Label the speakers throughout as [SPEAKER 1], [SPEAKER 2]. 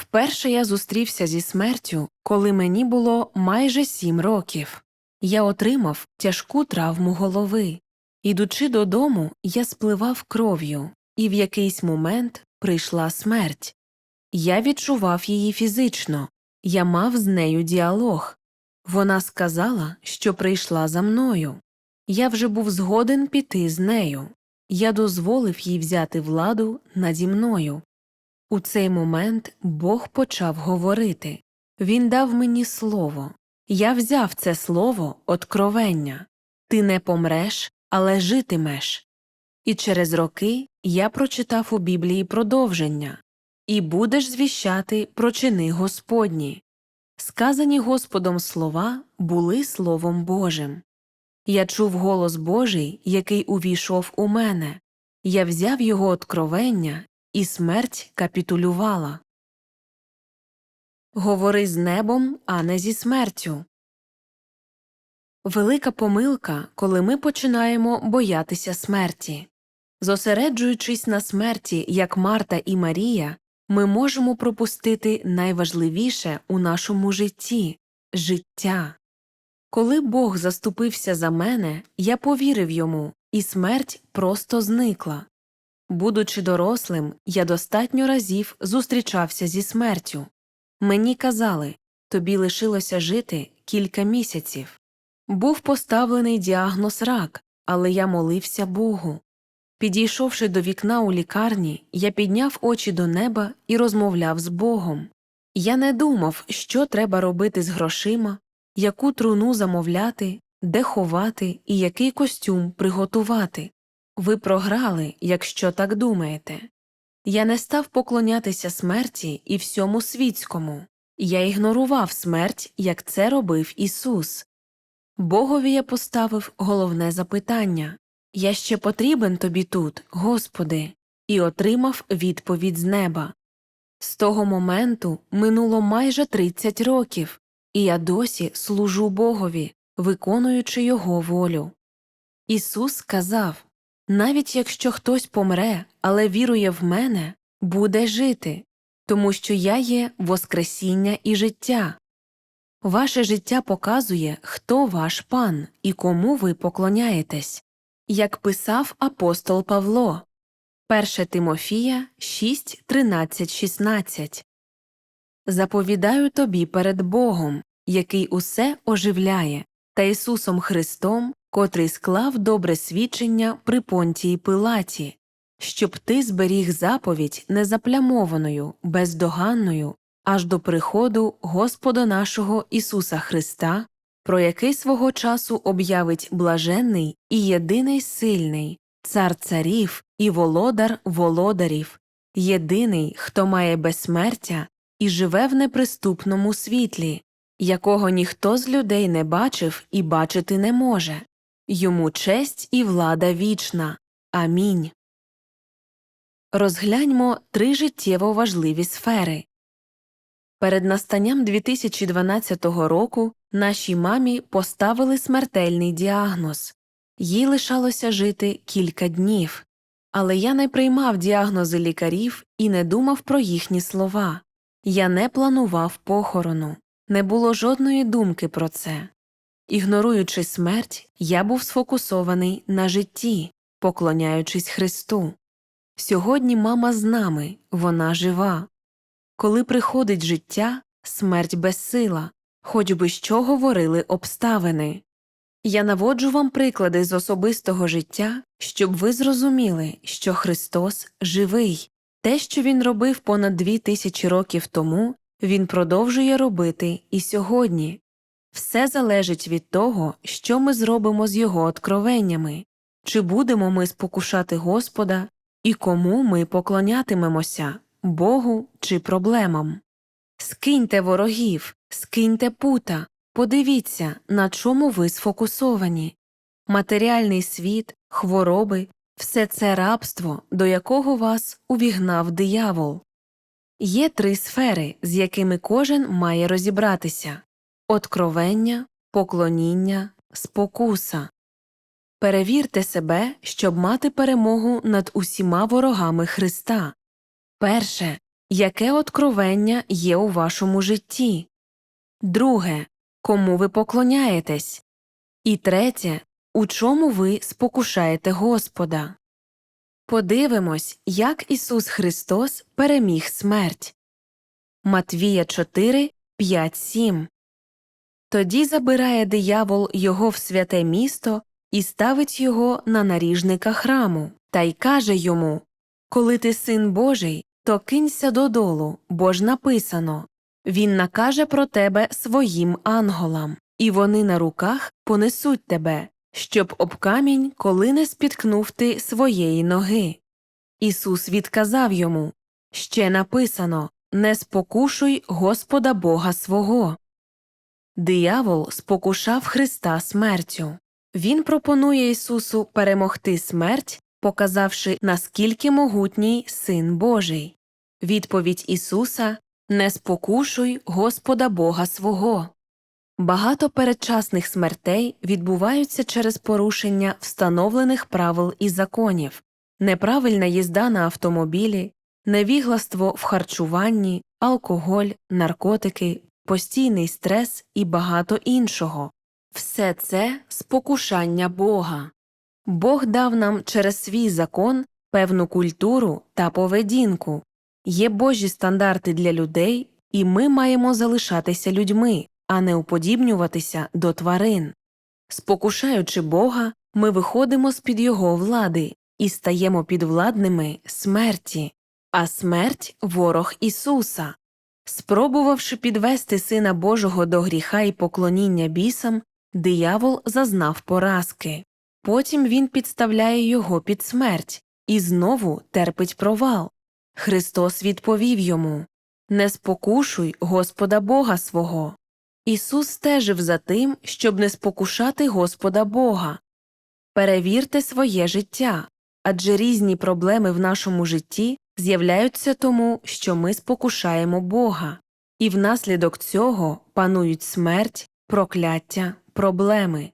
[SPEAKER 1] Вперше я зустрівся зі смертю, коли мені було майже сім років. Я отримав тяжку травму голови. Ідучи додому, я спливав кров'ю, і в якийсь момент прийшла смерть. Я відчував її фізично, я мав з нею діалог. Вона сказала, що прийшла за мною. Я вже був згоден піти з нею. Я дозволив їй взяти владу наді мною. У цей момент Бог почав говорити. Він дав мені слово. Я взяв це слово откровення. Ти не помреш, але житимеш. І через роки я прочитав у Біблії продовження І будеш звіщати про чини Господні. Сказані Господом слова були Словом Божим. Я чув голос Божий, який увійшов у мене. Я взяв його откровення, і смерть капітулювала. Говори з небом, а не зі смертю. Велика помилка, коли ми починаємо боятися смерті. Зосереджуючись на смерті, як Марта і Марія, ми можемо пропустити найважливіше у нашому житті життя. Коли Бог заступився за мене, я повірив йому, і смерть просто зникла. Будучи дорослим, я достатньо разів зустрічався зі смертю. Мені казали тобі лишилося жити кілька місяців. Був поставлений діагноз рак, але я молився Богу. Підійшовши до вікна у лікарні, я підняв очі до неба і розмовляв з Богом. Я не думав, що треба робити з грошима, яку труну замовляти, де ховати і який костюм приготувати. Ви програли, якщо так думаєте. Я не став поклонятися смерті і всьому світському. Я ігнорував смерть, як це робив Ісус. Богові я поставив головне запитання Я ще потрібен тобі тут, Господи, і отримав відповідь з неба. З того моменту минуло майже 30 років, і я досі служу Богові, виконуючи Його волю. Ісус сказав навіть якщо хтось помре, але вірує в мене, буде жити, тому що я є Воскресіння і життя. Ваше життя показує, хто ваш пан і кому ви поклоняєтесь, як писав апостол Павло 1 Тимофія 6, 13, 16 Заповідаю тобі перед Богом, який усе оживляє, та Ісусом Христом, котрий склав добре свідчення при понтії Пилаті, щоб ти зберіг заповідь незаплямованою, бездоганною, аж до приходу Господа нашого Ісуса Христа, про який свого часу об'явить блаженний і єдиний сильний, цар царів і володар володарів, єдиний, хто має безсмертя і живе в неприступному світлі, якого ніхто з людей не бачив і бачити не може. Йому честь і влада вічна. Амінь. Розгляньмо три життєво важливі сфери. Перед настанням 2012 року нашій мамі поставили смертельний діагноз. Їй лишалося жити кілька днів. Але я не приймав діагнози лікарів і не думав про їхні слова. Я не планував похорону, не було жодної думки про це. Ігноруючи смерть, я був сфокусований на житті, поклоняючись Христу. Сьогодні мама з нами, вона жива. Коли приходить життя, смерть безсила, хоч би що говорили обставини. Я наводжу вам приклади з особистого життя, щоб ви зрозуміли, що Христос живий, те, що Він робив понад дві тисячі років тому, Він продовжує робити і сьогодні. Все залежить від того, що ми зробимо з його откровеннями, чи будемо ми спокушати Господа і кому ми поклонятимемося Богу чи проблемам. Скиньте ворогів, скиньте пута, подивіться, на чому ви сфокусовані. Матеріальний світ, хвороби, все це рабство, до якого вас увігнав диявол. Є три сфери, з якими кожен має розібратися откровення, поклоніння, спокуса. Перевірте себе, щоб мати перемогу над усіма ворогами Христа. Перше Яке откровення є у вашому житті? Друге. Кому ви поклоняєтесь? І третє. У чому ви спокушаєте Господа? Подивимось, як Ісус Христос переміг смерть. Матвія 4, 5, 7 Тоді забирає диявол його в святе місто і ставить його на наріжника храму, та й каже йому Коли ти син Божий, то кинься додолу, бо ж написано Він накаже про тебе своїм анголам, і вони на руках понесуть тебе, щоб об камінь коли не спіткнув ти своєї ноги. Ісус відказав йому Ще написано Не спокушуй Господа Бога свого. Диявол спокушав Христа смертю. Він пропонує Ісусу перемогти смерть, показавши, наскільки могутній Син Божий. Відповідь Ісуса Не спокушуй Господа Бога свого. Багато передчасних смертей відбуваються через порушення встановлених правил і законів, неправильна їзда на автомобілі, невігластво в харчуванні, алкоголь, наркотики, постійний стрес і багато іншого. Все це спокушання Бога. Бог дав нам через свій закон певну культуру та поведінку. Є Божі стандарти для людей, і ми маємо залишатися людьми, а не уподібнюватися до тварин. Спокушаючи Бога, ми виходимо з під Його влади і стаємо підвладними смерті, а смерть ворог Ісуса. Спробувавши підвести Сина Божого до гріха і поклоніння бісам, диявол зазнав поразки. Потім він підставляє його під смерть і знову терпить провал. Христос відповів йому Не спокушуй Господа Бога свого. Ісус стежив за тим, щоб не спокушати Господа Бога. Перевірте своє життя, адже різні проблеми в нашому житті з'являються тому, що ми спокушаємо Бога, і внаслідок цього панують смерть, прокляття, проблеми.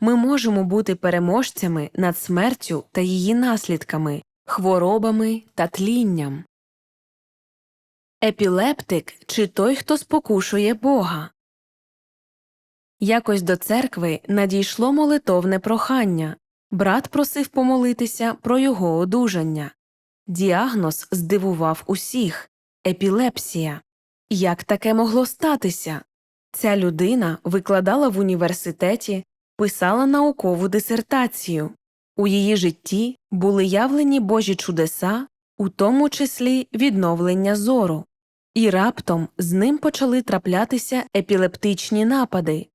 [SPEAKER 1] Ми можемо бути переможцями над смертю та її наслідками, хворобами та тлінням. Епілептик чи той, хто спокушує Бога. Якось до церкви надійшло молитовне прохання. Брат просив помолитися про його одужання. Діагноз здивував усіх епілепсія. Як таке могло статися? Ця людина викладала в університеті, писала наукову дисертацію. У її житті були явлені Божі чудеса, у тому числі відновлення зору, і раптом з ним почали траплятися епілептичні напади.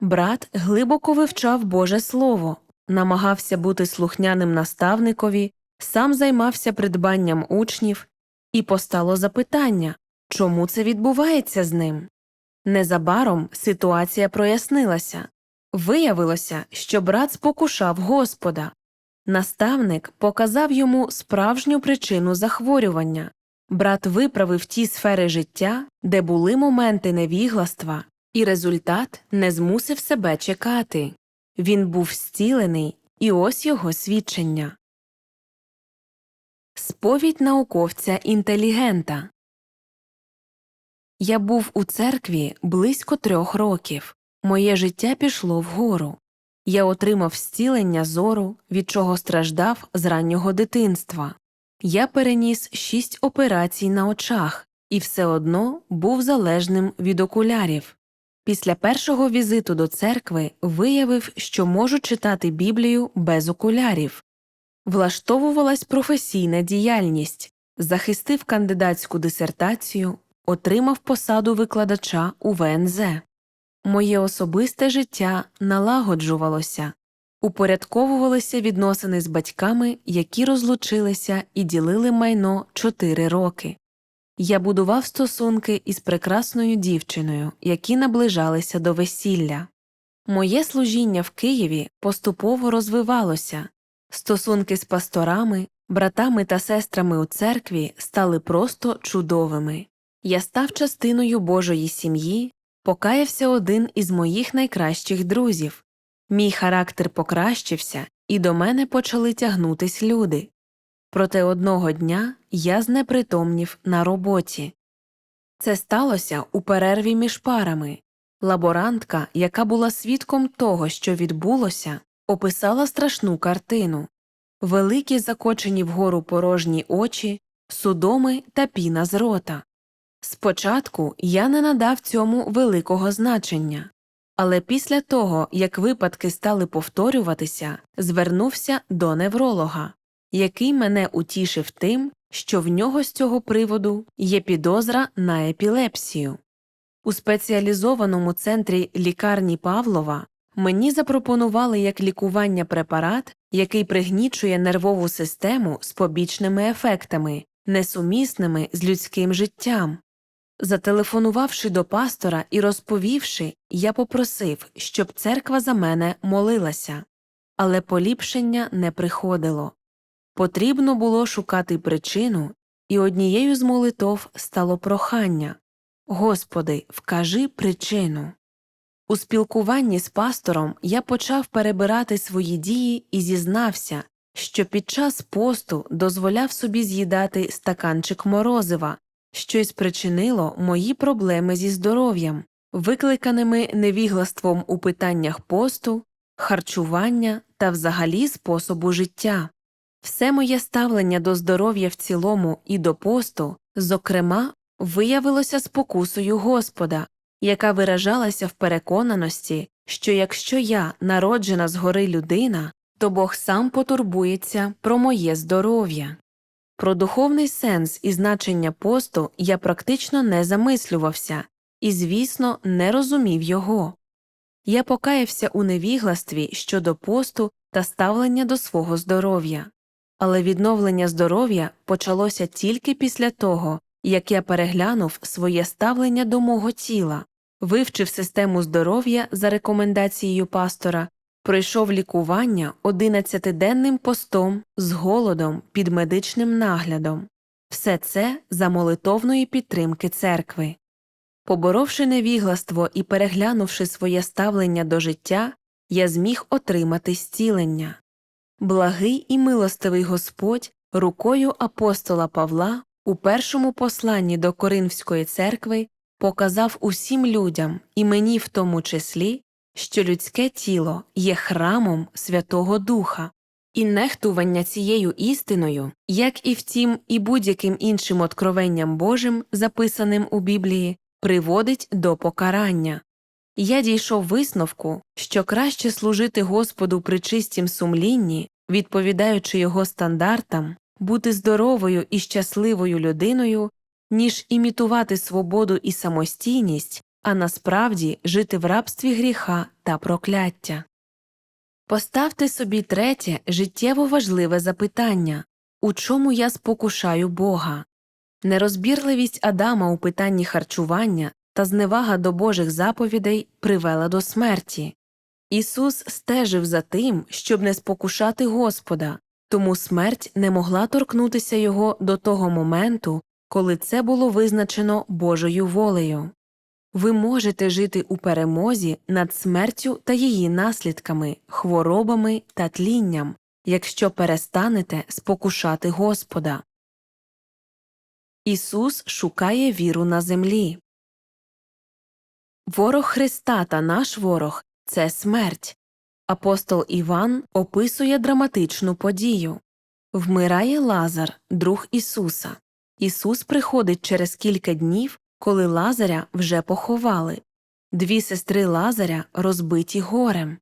[SPEAKER 1] Брат глибоко вивчав Боже Слово, намагався бути слухняним наставникові, сам займався придбанням учнів, і постало запитання чому це відбувається з ним? Незабаром ситуація прояснилася. Виявилося, що брат спокушав Господа. Наставник показав йому справжню причину захворювання. Брат виправив ті сфери життя, де були моменти невігластва, і результат не змусив себе чекати. Він був зцілений, і ось його свідчення. Сповідь науковця інтелігента Я був у церкві близько трьох років. Моє життя пішло вгору. Я отримав зцілення зору, від чого страждав з раннього дитинства. Я переніс шість операцій на очах і все одно був залежним від окулярів. Після першого візиту до церкви виявив, що можу читати Біблію без окулярів. Влаштовувалась професійна діяльність, захистив кандидатську дисертацію, отримав посаду викладача у ВНЗ. Моє особисте життя налагоджувалося, упорядковувалися відносини з батьками, які розлучилися і ділили майно чотири роки. Я будував стосунки із прекрасною дівчиною, які наближалися до весілля. Моє служіння в Києві поступово розвивалося, стосунки з пасторами, братами та сестрами у церкві стали просто чудовими. Я став частиною Божої сім'ї, покаявся один із моїх найкращих друзів. Мій характер покращився, і до мене почали тягнутись люди. Проте одного дня я знепритомнів на роботі. Це сталося у перерві між парами. Лаборантка, яка була свідком того, що відбулося, описала страшну картину великі закочені вгору порожні очі, судоми та піна з рота. Спочатку я не надав цьому великого значення, але після того, як випадки стали повторюватися, звернувся до невролога, який мене утішив тим, що в нього з цього приводу є підозра на епілепсію. У спеціалізованому центрі лікарні Павлова мені запропонували як лікування препарат, який пригнічує нервову систему з побічними ефектами, несумісними з людським життям. Зателефонувавши до пастора і розповівши, я попросив, щоб церква за мене молилася, але поліпшення не приходило. Потрібно було шукати причину, і однією з молитов стало прохання Господи, вкажи причину. У спілкуванні з пастором я почав перебирати свої дії і зізнався, що під час посту дозволяв собі з'їдати стаканчик морозива, що й спричинило мої проблеми зі здоров'ям, викликаними невіглаством у питаннях посту, харчування та взагалі способу життя. Все моє ставлення до здоров'я в цілому і до посту, зокрема, виявилося спокусою Господа, яка виражалася в переконаності, що якщо я народжена згори людина, то Бог сам потурбується про моє здоров'я. Про духовний сенс і значення посту я практично не замислювався і, звісно, не розумів його. Я покаявся у невігластві щодо посту та ставлення до свого здоров'я, але відновлення здоров'я почалося тільки після того, як я переглянув своє ставлення до мого тіла, вивчив систему здоров'я за рекомендацією пастора, пройшов лікування 11-денним постом з голодом під медичним наглядом, все це за молитовної підтримки церкви. Поборовши невігластво і переглянувши своє ставлення до життя, я зміг отримати зцілення. Благий і милостивий Господь рукою апостола Павла у першому посланні до Коринфської церкви показав усім людям, і мені в тому числі, що людське тіло є храмом Святого Духа, і нехтування цією істиною, як і втім, і будь-яким іншим откровенням Божим, записаним у Біблії, приводить до покарання. Я дійшов висновку, що краще служити Господу при чистім сумлінні, відповідаючи його стандартам, бути здоровою і щасливою людиною, ніж імітувати свободу і самостійність, а насправді жити в рабстві гріха та прокляття. Поставте собі третє життєво важливе запитання у чому я спокушаю Бога? Нерозбірливість Адама у питанні харчування та зневага до Божих заповідей привела до смерті. Ісус стежив за тим, щоб не спокушати Господа, тому смерть не могла торкнутися його до того моменту, коли це було визначено Божою волею. Ви можете жити у перемозі над смертю та її наслідками, хворобами та тлінням, якщо перестанете спокушати Господа. Ісус шукає віру на землі. Ворог Христа та наш ворог це смерть. Апостол Іван описує драматичну подію вмирає Лазар, друг Ісуса. Ісус приходить через кілька днів, коли Лазаря вже поховали. Дві сестри Лазаря розбиті горем.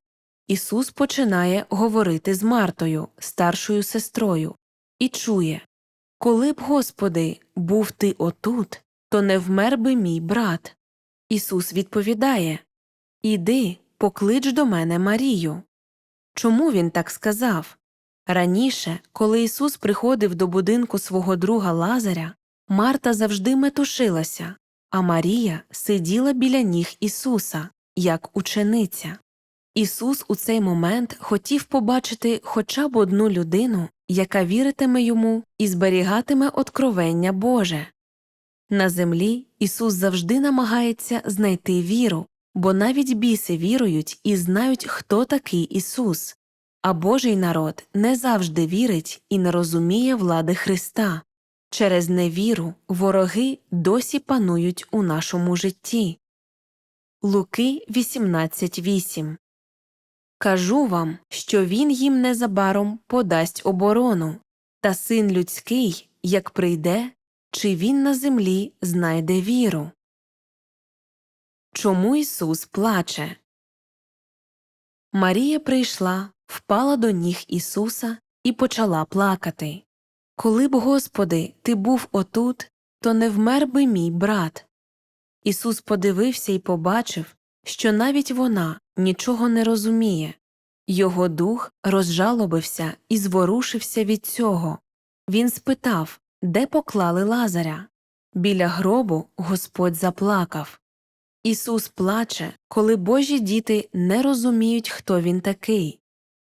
[SPEAKER 1] Ісус починає говорити з Мартою, старшою сестрою, і чує Коли б, Господи, був ти отут, то не вмер би мій брат. Ісус відповідає Іди, поклич до мене Марію. Чому він так сказав? Раніше, коли Ісус приходив до будинку свого друга Лазаря, Марта завжди метушилася, а Марія сиділа біля ніг Ісуса, як учениця. Ісус у цей момент хотів побачити хоча б одну людину, яка віритиме йому і зберігатиме откровення Боже. На землі Ісус завжди намагається знайти віру, бо навіть біси вірують і знають, хто такий Ісус. А Божий народ не завжди вірить і не розуміє влади Христа. Через невіру вороги досі панують у нашому житті. Луки 18.8 Кажу вам, що він їм незабаром подасть оборону, та син людський, як прийде, чи він на землі знайде віру. Чому Ісус плаче? Марія прийшла, впала до ніг Ісуса і почала плакати. Коли б, Господи, ти був отут, то не вмер би мій брат. Ісус подивився і побачив, що навіть вона нічого не розуміє. Його дух розжалобився і зворушився від цього. Він спитав, де поклали Лазаря. Біля гробу Господь заплакав. Ісус плаче, коли Божі діти не розуміють, хто Він такий,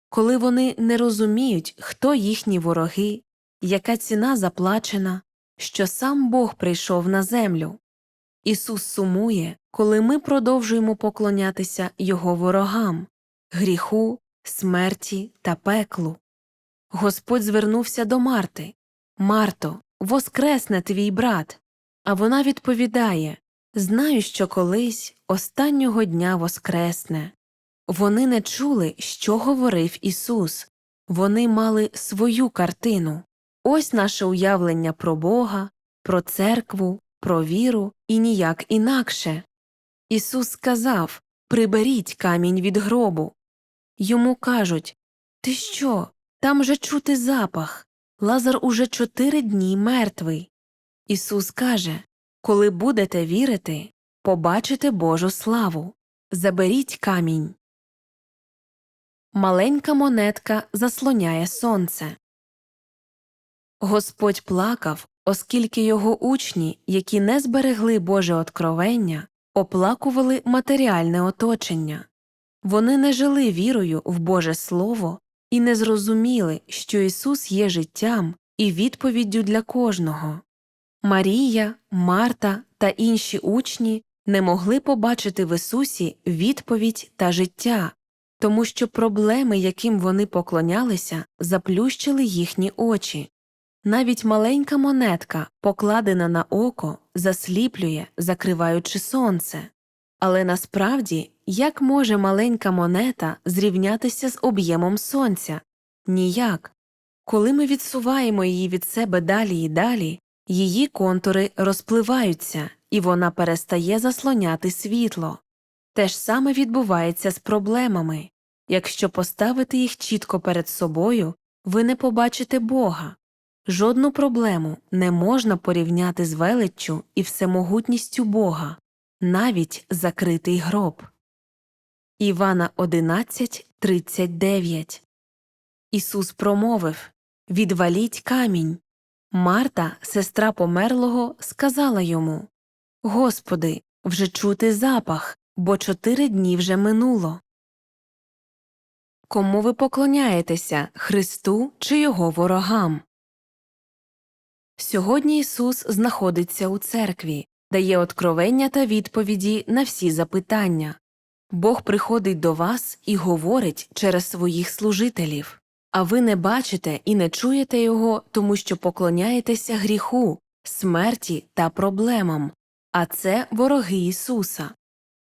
[SPEAKER 1] коли вони не розуміють, хто їхні вороги, яка ціна заплачена, що сам Бог прийшов на землю. Ісус сумує, коли ми продовжуємо поклонятися Його ворогам, гріху, смерті та пеклу. Господь звернувся до Марти Марто, воскресне твій брат. А вона відповідає Знаю, що колись останнього дня воскресне. Вони не чули, що говорив Ісус, вони мали свою картину. Ось наше уявлення про Бога, про церкву, про віру і ніяк інакше. Ісус сказав Приберіть камінь від гробу. Йому кажуть Ти що? Там же чути запах. Лазар уже чотири дні мертвий. Ісус каже Коли будете вірити, побачите Божу славу. Заберіть камінь. Маленька монетка заслоняє сонце. Господь плакав, оскільки його учні, які не зберегли Боже откровення, оплакували матеріальне оточення. Вони не жили вірою в Боже Слово і не зрозуміли, що Ісус є життям і відповіддю для кожного. Марія, Марта та інші учні не могли побачити в Ісусі відповідь та життя, тому що проблеми, яким вони поклонялися, заплющили їхні очі. Навіть маленька монетка, покладена на око, засліплює, закриваючи сонце. Але насправді, як може маленька монета зрівнятися з об'ємом сонця? Ніяк. Коли ми відсуваємо її від себе далі і далі, її контури розпливаються, і вона перестає заслоняти світло. Те ж саме відбувається з проблемами якщо поставити їх чітко перед собою, ви не побачите Бога. Жодну проблему не можна порівняти з величчю і всемогутністю Бога, навіть закритий гроб. Івана 11.39 Ісус промовив Відваліть камінь. Марта, сестра померлого, сказала йому Господи, вже чути запах, бо чотири дні вже минуло. Кому ви поклоняєтеся Христу чи Його ворогам? Сьогодні Ісус знаходиться у церкві, дає откровення та відповіді на всі запитання. Бог приходить до вас і говорить через своїх служителів, а ви не бачите і не чуєте Його, тому що поклоняєтеся гріху, смерті та проблемам, а це вороги Ісуса.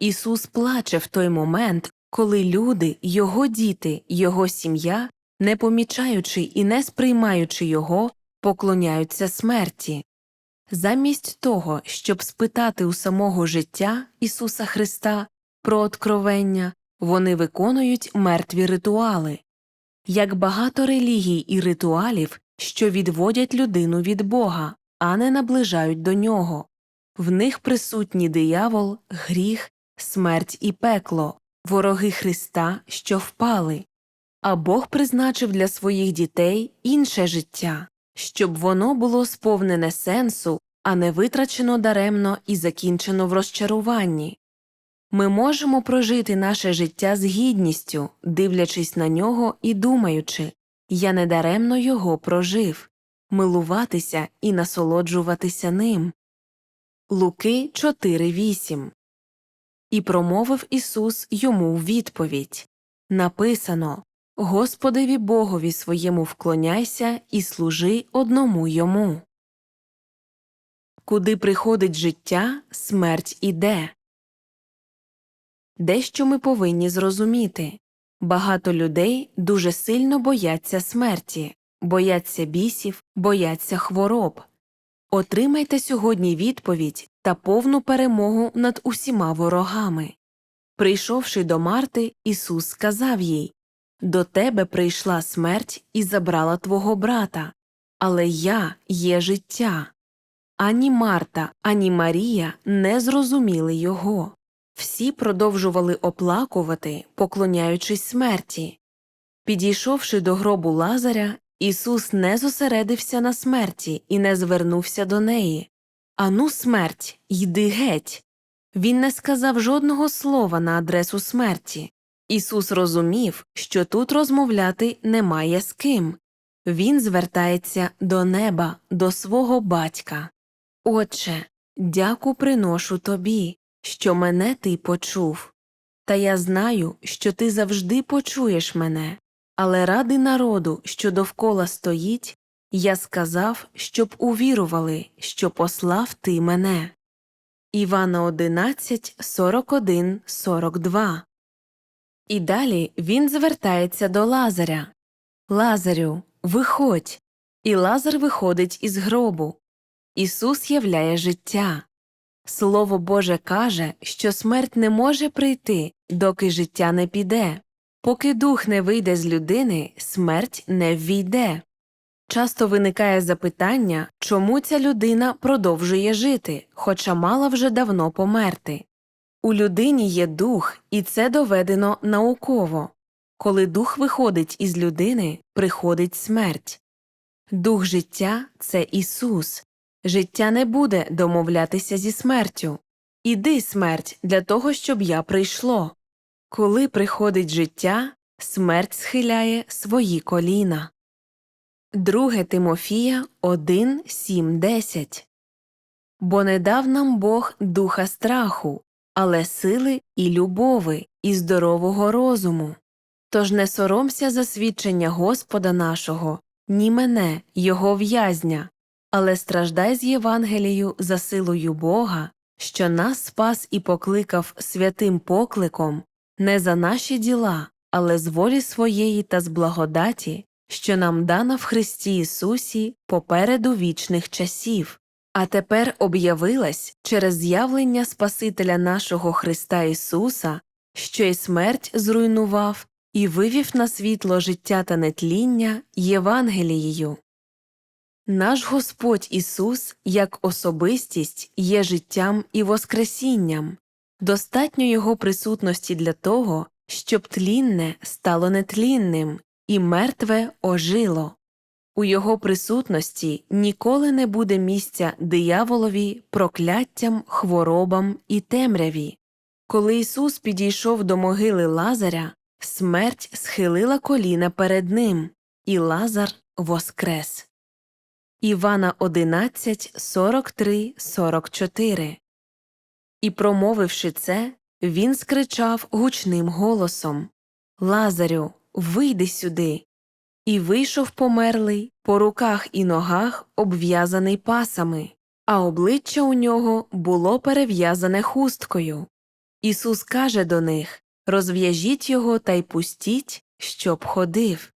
[SPEAKER 1] Ісус плаче в той момент, коли люди, Його діти, Його сім'я, не помічаючи і не сприймаючи Його, поклоняються смерті. Замість того, щоб спитати у самого життя Ісуса Христа про откровення, вони виконують мертві ритуали. Як багато релігій і ритуалів, що відводять людину від Бога, а не наближають до нього. В них присутні диявол, гріх, смерть і пекло, вороги Христа, що впали, а Бог призначив для своїх дітей інше життя, щоб воно було сповнене сенсу, а не витрачено даремно і закінчено в розчаруванні. Ми можемо прожити наше життя з гідністю, дивлячись на нього і думаючи я недаремно його прожив, милуватися і насолоджуватися ним. Луки 4.8 І промовив Ісус йому в відповідь Написано Господеві Богові своєму вклоняйся і служи одному йому. Куди приходить життя, смерть іде. Дещо ми повинні зрозуміти. Багато людей дуже сильно бояться смерті, бояться бісів, бояться хвороб. Отримайте сьогодні відповідь та повну перемогу над усіма ворогами. Прийшовши до Марти, Ісус сказав їй До тебе прийшла смерть і забрала твого брата, але я є життя. Ані Марта, ані Марія не зрозуміли його. Всі продовжували оплакувати, поклоняючись смерті. Підійшовши до гробу Лазаря, Ісус не зосередився на смерті і не звернувся до неї. Ану, смерть, йди геть. Він не сказав жодного слова на адресу смерті. Ісус розумів, що тут розмовляти немає з ким. Він звертається до неба, до свого батька. Отче, дяку приношу тобі, що мене ти почув. Та я знаю, що ти завжди почуєш мене, але ради народу, що довкола стоїть, я сказав, щоб увірували, що послав ти мене. Івана 11, 41, 42 І далі він звертається до Лазаря. Лазарю, виходь. І Лазар виходить із гробу. Ісус являє життя. Слово Боже каже, що смерть не може прийти, доки життя не піде. Поки дух не вийде з людини, смерть не ввійде. Часто виникає запитання, чому ця людина продовжує жити, хоча мала вже давно померти. У людині є дух, і це доведено науково. Коли дух виходить із людини, приходить смерть. Дух життя це Ісус. Життя не буде домовлятися зі смертю. Іди, смерть, для того, щоб я прийшло. Коли приходить життя, смерть схиляє свої коліна. Друге Тимофія 1, 7, 10 Бо не дав нам Бог духа страху, але сили і любови, і здорового розуму. Тож не соромся за свідчення Господа нашого, ні мене, його в'язня, але страждай з Євангелією за силою Бога, що нас спас і покликав святим покликом не за наші діла, але з волі своєї та з благодаті, що нам дана в Христі Ісусі попереду вічних часів, а тепер об'явилась через з'явлення Спасителя нашого Христа Ісуса, що й смерть зруйнував і вивів на світло життя та нетління Євангелією. Наш Господь Ісус, як особистість, є життям і воскресінням, достатньо Його присутності для того, щоб тлінне стало нетлінним і мертве ожило. У Його присутності ніколи не буде місця дияволові, прокляттям, хворобам і темряві. Коли Ісус підійшов до могили Лазаря, смерть схилила коліна перед ним, і Лазар воскрес. Івана 11, 43, 44 І, промовивши це, він скричав гучним голосом Лазарю, вийди сюди. І вийшов померлий, по руках і ногах обв'язаний пасами, а обличчя у нього було перев'язане хусткою. Ісус каже до них Розв'яжіть його та й пустіть, щоб ходив.